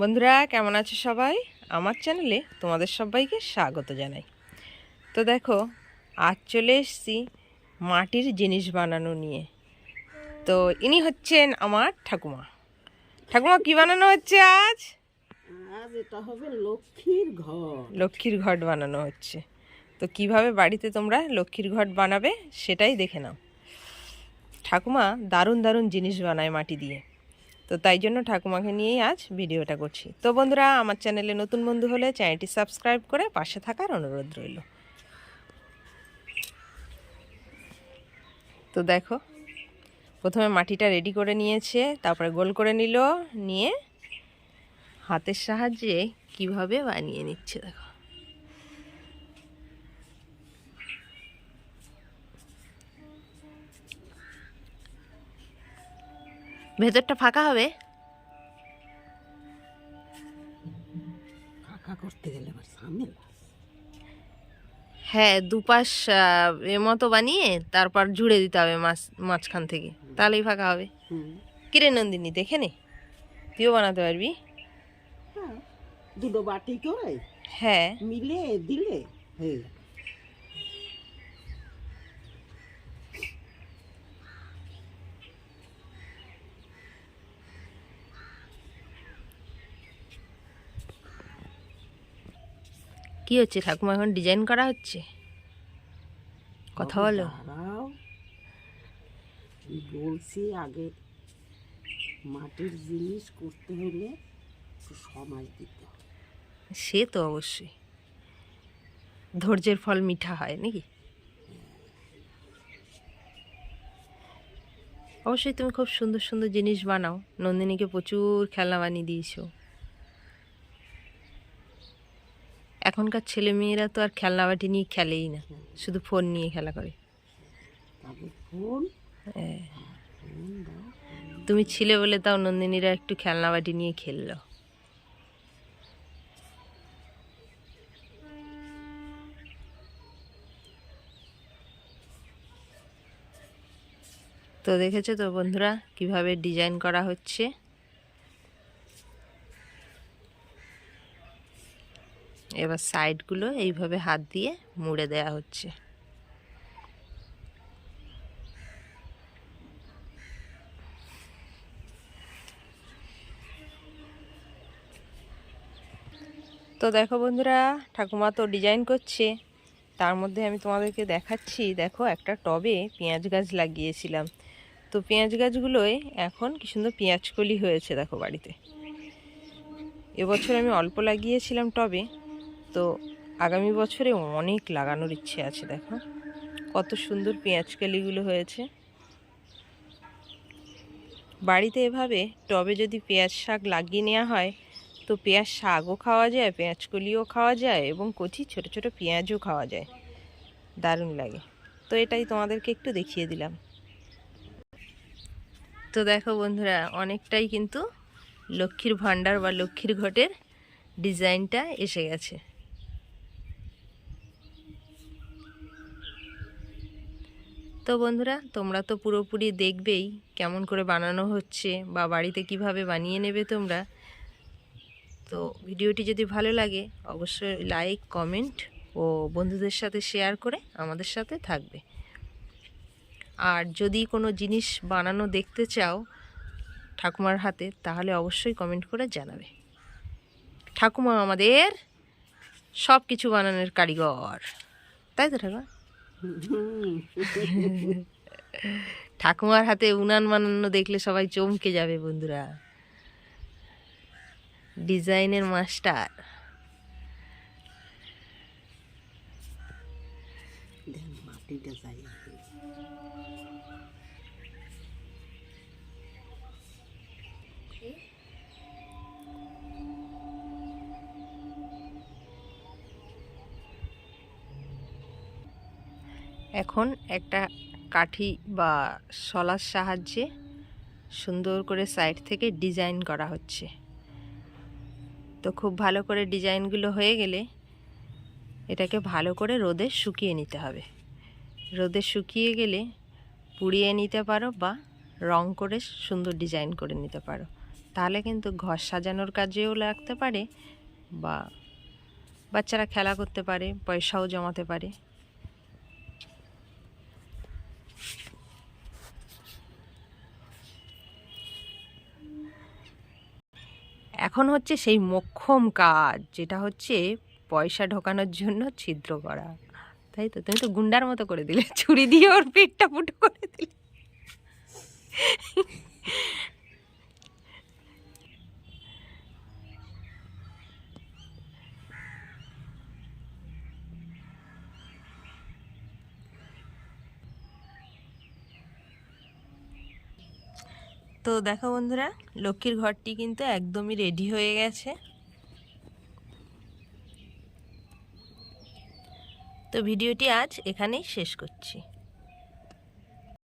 বন্ধুরা কেমন আছো সবাই? আমার চ্যানেলে তোমাদের সবাইকে স্বাগত জানাই। তো দেখো আজ চলে এসেছি মাটির জিনিস বানানো নিয়ে। তো ইনি হচ্ছেন আমার ঠাকুমা। ঠাকুমা কি বানানো হচ্ছে আজ? আজ এটা হবে লক্ষ্মীর ঘর লক্ষ্মীর ঘট বানানো হচ্ছে। তো কীভাবে বাড়িতে তোমরা লক্ষ্মীর ঘট বানাবে সেটাই দেখে নাও। ঠাকুমা দারুণ দারুণ জিনিস বানায় মাটি দিয়ে। তো তাই জন্য ঠাকুমাকে নিয়েই আজ ভিডিওটা করছি। তো বন্ধুরা, আমার চ্যানেলে নতুন বন্ধু হলে চ্যানেলটি সাবস্ক্রাইব করে পাশে থাকার অনুরোধ রইল। তো দেখো, প্রথমে মাটিটা রেডি করে নিয়েছে, তারপরে গোল করে নিল, নিয়ে হাতের সাহায্যে কীভাবে বানিয়ে নিচ্ছে দেখো। ভেতরটা ফাঁকা হবে? ফাঁকা করতে গেলে আবার ঝামেলা। হ্যাঁ দুপাশ মতো বানিয়ে তারপর জুড়ে দিতে হবে মাছ মাঝখান থেকে। তাহলেই ফাঁকা হবে। হুম। কিরে নন্দিনী দেখে নে। তুইও বানাতে পারবি? হ্যাঁ দুটো বাটি করে হ্যাঁ। মিলে দিলে হয়ে গেল। কি হচ্ছে? ঠাকুমা এখন ডিজাইন করা হচ্ছে? কথা বলো। বলছি? আগে মাটির জিনিস করতে হলে একটু সময় দিতে সে তো অবশ্যই। ধৈর্যের ফল মিঠা হয় নাকি? অবশ্যই তুমি খুব সুন্দর সুন্দর জিনিস বানাও। নন্দিনীকে প্রচুর খেলনা বানিয়ে দিয়েছ। এখনকার ছেলে মেয়েরা তো আর খেলনা বাটি নিয়ে খেলেই না। শুধু ফোন নিয়ে খেলা করে। হ্যাঁ। তুমি ছিলে বলে তাও নন্দিনীরা একটু খেলনা বাটি নিয়ে খেললো। তো দেখেছ তো বন্ধুরা কীভাবে ডিজাইন করা হচ্ছে? এবার সাইডগুলো এইভাবে হাত দিয়ে মুড়ে দেয়া হচ্ছে। তো দেখো বন্ধুরা, ঠাকুমা তো ডিজাইন করছে। তার মধ্যে আমি তোমাদেরকে দেখাচ্ছি, দেখো একটা টবে পেঁয়াজ গাছ লাগিয়েছিলাম। তো পেঁয়াজ গাছগুলোয় এখন কি সুন্দর পেঁয়াজ কলি হয়েছে দেখো বাড়িতে। এবছর আমি অল্প লাগিয়েছিলাম টবে। তো আগামী বছরে অনেক লাগানোর ইচ্ছে আছে, দেখো। কত সুন্দর পেঁয়াজ কলিগুলো হয়েছে। বাড়িতে এভাবে টবে যদি পেঁয়াজ শাক লাগিয়ে নেওয়া হয়, তো পেঁয়াজ শাকও খাওয়া যায় পেঁয়াজ কলিও খাওয়া যায় এবং কচি ছোট ছোট পেঁয়াজও খাওয়া যায়। দারুণ লাগে। তো এটাই তোমাদেরকে একটু দেখিয়ে দিলাম। তো দেখো বন্ধুরা, অনেকটাই কিন্তু লক্ষ্মীর ভাণ্ডার বা লক্ষ্মীর ঘটের ডিজাইনটা এসে গেছে। তো বন্ধুরা, তোমরা তো পুরোপুরি দেখবেই কেমন করে বানানো হচ্ছে বা বাড়িতে কীভাবে বানিয়ে নেবে তোমরা। তো ভিডিওটি যদি ভালো লাগে, অবশ্যই লাইক কমেন্ট ও বন্ধুদের সাথে শেয়ার করে আমাদের সাথে থাকবে। আর যদি কোনো জিনিস বানানো দেখতে চাও ঠাকুমার হাতে, তাহলে অবশ্যই কমেন্ট করে জানাবে। ঠাকুমা আমাদের সব কিছু বানানোর কারিগর। তাই তো ঠাকুমা? ঠাকুমার হাতে উনান বানানো দেখলে সবাই চমকে যাবে বন্ধুরা। ডিজাইনের মাস্টার। এখন একটা কাঠি বা শলার সাহায্যে সুন্দর করে সাইড থেকে ডিজাইন করা হচ্ছে। তো খুব ভালো করে ডিজাইনগুলো হয়ে গেলে এটাকে ভালো করে রোদে শুকিয়ে নিতে হবে। রোদে শুকিয়ে গেলে পুড়িয়ে নিতে পারো বা রং করে সুন্দর ডিজাইন করে নিতে পারো। তাহলে কিন্তু ঘর সাজানোর কাজেও লাগতে পারে বা বাচ্চারা খেলা করতে পারে, পয়সাও জমাতে পারে। এখন হচ্ছে সেই মোক্ষম কাজ, যেটা হচ্ছে পয়সা ঢোকানোর জন্য ছিদ্র করা। তাই তো? তুমি তো গুন্ডার মতো করে দিলে। ছুরি দিয়ে ওর পেটটা ফুটো করে দিলে। তো দেখো বন্ধুরা, লক্ষ্মীর ঘরটি কিন্তু একদমই রেডি হয়ে গেছে। তো ভিডিওটি আজ এখানেই শেষ করছি।